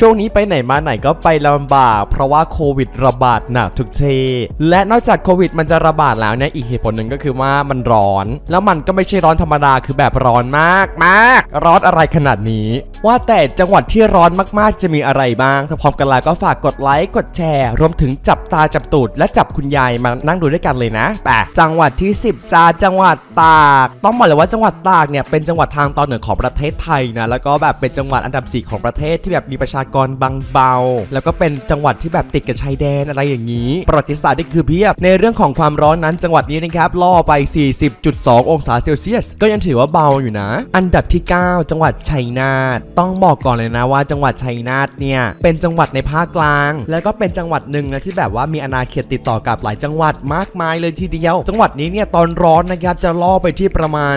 ช่วงนี้ไปไหนมาไหนก็ไปลำบาก เพราะว่าโควิดระบาดหนักทุกทีและนอกจากโควิดมันจะระบาดแล้วเนี่ยอีกเหตุผลหนึ่งก็คือว่ามันร้อน แล้วมันก็ไม่ใช่ร้อนธรรมดาคือแบบร้อนมากมากร้อนอะไรขนาดนี้ ว่าแต่จังหวัดที่ร้อนมากๆ จะมีอะไรบ้างถ้าพร้อมกันแล้วก็ฝากกดไลค์กดแชร์ รวมถึงจับตาจับตูดและจับคุณยายมานั่งดูด้วยกันเลยนะแต่จังหวัดที่ 10จ้าจังหวัดตาก ต้องบอกเลยว่าจังหวัดตากเนี่ยเป็นจังหวัดทางตอนเหนือของประเทศไทยนะแล้วก็แบบเป็นจังหวัดอันดับ4ของประเทศที่แบบมีประชากกรบางเบา แล้วก็เป็นจังหวัดที่แบบติดกับชายแดนอะไรอย่างนี้ ประวัติศาสตร์นี่คือเพียบ ในเรื่องของความร้อนนั้นจังหวัดนี้นะครับล่อไป 40.2 องศาเซลเซียส ก็ยังถือว่าเบาอยู่นะ อันดับที่ 9 จังหวัดชัยนาทต้องบอกก่อนเลยนะว่าจังหวัดชัยนาทเนี่ยเป็นจังหวัดในภาคกลาง แล้วก็เป็นจังหวัดหนึ่งนะที่แบบว่ามีอาณาเขตติดต่อกับหลายจังหวัดมากมายเลยทีเดียว จังหวัดนี้เนี่ยตอนร้อนนะครับจะล่อไปที่ประมาณ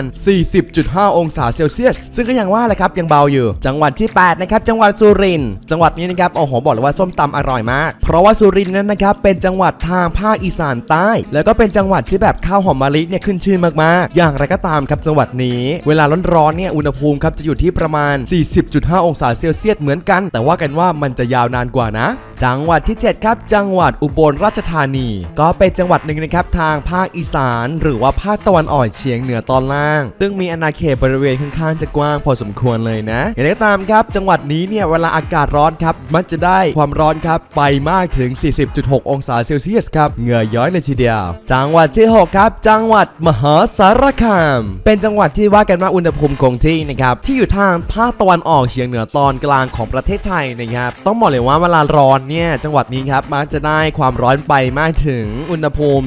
40.5 องศาเซลเซียส ซึ่งก็ยังว่าแหละครับยังเบาอยู่ จังหวัดที่ 8 นะครับ จังหวัดสุรินทร์จังหวัดนี้นะครับโอ้โหบอกเลยว่าส้มตำอร่อยมาก เพราะว่าสุรินทร์นั้นนะครับเป็นจังหวัดทางภาคอีสานใต้ แล้วก็เป็นจังหวัดที่แบบข้าวหอมมะลิเนี่ยขึ้นชื่อมากๆ อย่างไรก็ตามครับจังหวัดนี้ เวลาร้อนๆเนี่ยอุณหภูมิครับจะอยู่ที่ประมาณ 40.5 องศาเซลเซียสเหมือนกัน แต่ว่ากันว่ามันจะยาวนานกว่านะ จังหวัดที่ 7 ครับ จังหวัดอุบลราชธานี ก็เป็นจังหวัดหนึ่งนะครับทางภาคอีสาน หรือว่าภาคตะวันออกเฉียงเหนือตอนล่าง ซึ่งมีอาณาเขตบริเวณค่อนข้างจะกว้างพอสมควรเลยนะ อย่างไรก็ตามครับ จังหวัดนี้เนี่ยเวลาอากาศร้อนครับ มันจะได้ความร้อนครับไปมากถึง 40.6 องศาเซลเซียสครับเหงื่อย้อยเลยทีเดียว จังหวัดที่ 6 ครับ จังหวัดมหาสารคาม เป็นจังหวัดที่ว่ากันว่าอุณหภูมิคงที่นะครับที่อยู่ทางภาคตะวันออกเฉียงเหนือตอนกลางของประเทศไทยนะครับต้องบอกเลยว่าเวลาร้อนเนี่ย จังหวัดนี้ครับมักจะได้ความร้อนไปมากถึงอุณหภูมิ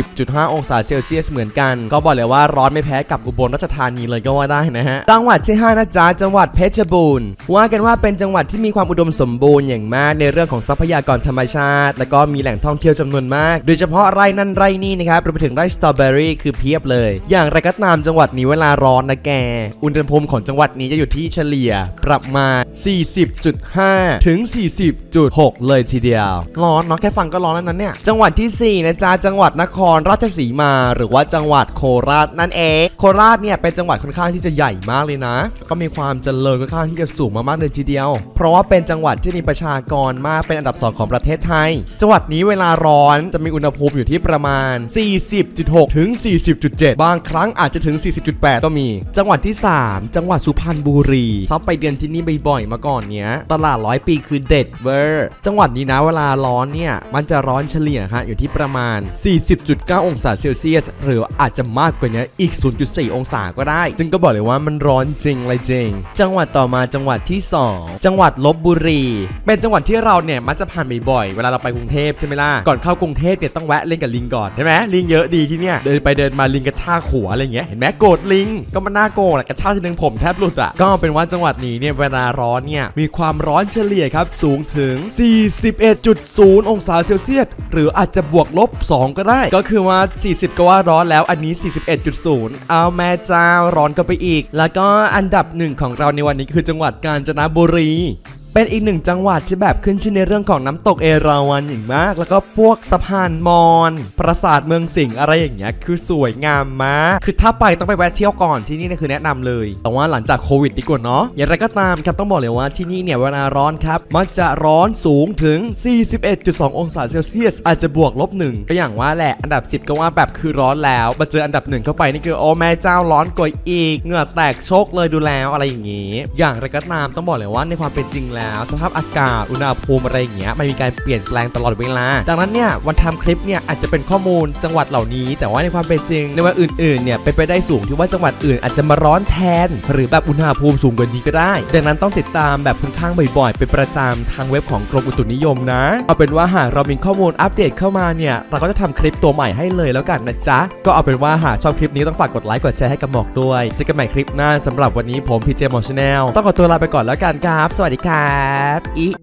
40.5 องศาเซลเซียสเหมือนกัน ก็บอกเลยว่าร้อนไม่แพ้กับอุบลราชธานีเลยก็ว่าได้นะฮะ จังหวัดที่ 5 นะจ๊ะ จังหวัดเพชรบูรณ์ ว่ากันว่าเป็นจังหวัดที่มีความอุดมสมบูรณ์อย่างมากในเรื่องของทรัพยากรธรรมชาติ แล้วก็มีแหล่งท่องเที่ยวจำนวนมาก โดยเฉพาะไร่นั่นไร่นี่นะครับรวมไปถึงไร่สตรอเบอรี่คือเพียบเลย อย่างไรก็ตามจังหวัดนี้เวลาร้อนนะแก อุณหภูมิของจังหวัดนี้จะอยู่ที่เฉลี่ยประมาณ 40.5 ถึง 40.6เลยทีเดียว ร้อนเนาะแค่ฟังก็ร้อนแล้วนั้นเนี่ย จังหวัดที่ 4 นะจ๊ะ จังหวัดนครราชสีมา หรือว่าจังหวัดโคราชนั่นเอง โคราชเนี่ยเป็นจังหวัดค่อนข้างที่จะใหญ่มากเลยนะ ก็มีความเจริญค่อนข้างที่จะสูงมากๆเลยทีเดียว เพราะว่าเป็นจังหวัดที่มีประชากรมากเป็นอันดับ2ของประเทศไทย จังหวัดนี้เวลาร้อนจะมีอุณหภูมิอยู่ที่ประมาณ 40.6 ถึง 40.7 บางครั้งอาจจะถึง 40.8 ก็มี จังหวัดที่ 3 จังหวัดสุพรรณบุรีชอบไปเดือนที่นี่บ่อยๆมาก่อนเนี้ย ตลาดร้อยปีคือเด็ดเวอร์จังหวัดนี้นะเวลาร้อนเนี่ย มันจะร้อนเฉลี่ยฮะอยู่ที่ประมาณ 40.9 องศาเซลเซียส หรืออาจจะมากกว่านี้อีก 0.4 องศาก็ได้ ซึ่งก็บอกเลยว่ามันร้อนจริงเลยจริง จังหวัดต่อมาจังหวัดที่ 2 จังหวัดลบบุรี เป็นจังหวัดที่เราเนี่ยมักจะผ่านบ่อยๆเวลาเราไปกรุงเทพใช่ไหมล่ะ ก่อนเข้ากรุงเทพเนี่ยต้องแวะเล่นกับลิงก่อนใช่ไหมลิงเยอะดีที่เนี่ยเดินไปเดินมาลิงกระชากหัวอะไรอย่างเงี้ยเห็นไหมโกรธลิงก็มันน่าโกรธอะกระชากทีนึงผมแทบหลุดอะก็เป็นว่าจังหวัดนี้เนี่ยเวลาร้อนเนี่ยมีความร้อนเฉลี่ยครับสูงถึง41.0 องศาเซลเซียส หรืออาจจะบวกลบ 2 ก็ได้ ก็คือว่า 40 ก็ว่าร้อนแล้วอันนี้ 41.0 เอาแม่จ้าร้อนก็ไปอีก แล้วก็อันดับหนึ่งของเราในวันนี้คือจังหวัดกาญจนบุรี เป็นอีกหนึ่งจังหวัดที่แบบขึ้นชื่อในเรื่องของน้ำตกเอราวัณอย่างมาก แล้วก็พวกสะพานมอญปราสาทเมืองสิงห์อะไรอย่างเงี้ยคือสวยงามมากคือถ้าไปต้องไปแวะเที่ยวก่อนที่นี่เนี่ยคือแนะนำเลย แต่ว่าหลังจากโควิดดีกว่าเนาะอย่างไรก็ตามครับต้องบอกเลยว่าที่นี่เนี่ยเวลาร้อนครับมักจะร้อนสูงถึง 41.2 องศาเซลเซียส อาจจะบวกลบหนึ่งก็อย่างว่าแหละอันดับ 10 ก็ว่าแบบคือร้อนแล้วมาเจออันดับหนึ่งเข้าไปนี่คือโอ้แม่เจ้าร้อนกว่าอีกเหงื่อแตกโชกเลยดูแล้วอะไรอย่างงี้ อย่างไรก็ตามต้องบอกเลยว่าในความเป็นจริงแล้วสภาพอากาศ อุณหภูมิอะไรอย่างเงี้ย มันมีการเปลี่ยนแปลงตลอดเวลา ดังนั้นเนี่ยวันทำคลิปเนี่ยอาจจะเป็นข้อมูลจังหวัดเหล่านี้ แต่ว่าในความเป็นจริงในวันอื่นๆเนี่ยเป็นไปได้สูงที่ว่าจังหวัดอื่นอาจจะมาร้อนแทน หรือแบบอุณหภูมิสูงกว่านี้ก็ได้ ดังนั้นต้องติดตามแบบค่อนข้างบ่อยๆ เป็นประจำทางเว็บของกรมอุตุนิยมนะ เอาเป็นว่าหากเรามีข้อมูลอัปเดตเข้ามาเนี่ยเราก็จะทำคลิปตัวใหม่ให้เลยแล้วกันนะจ๊ะ ก็เอาเป็นว่าหากชอบคลิปนี้ต้องฝากกดไลค์กดแชร์ให้กับหมอกด้วยเจอกันใหม่คลิปหน้าสำหรับวันนี้ผมพีเจมอชแนลต้องขอตัวลาไปก่อนแล้วกันครับ สวัสดีครับอี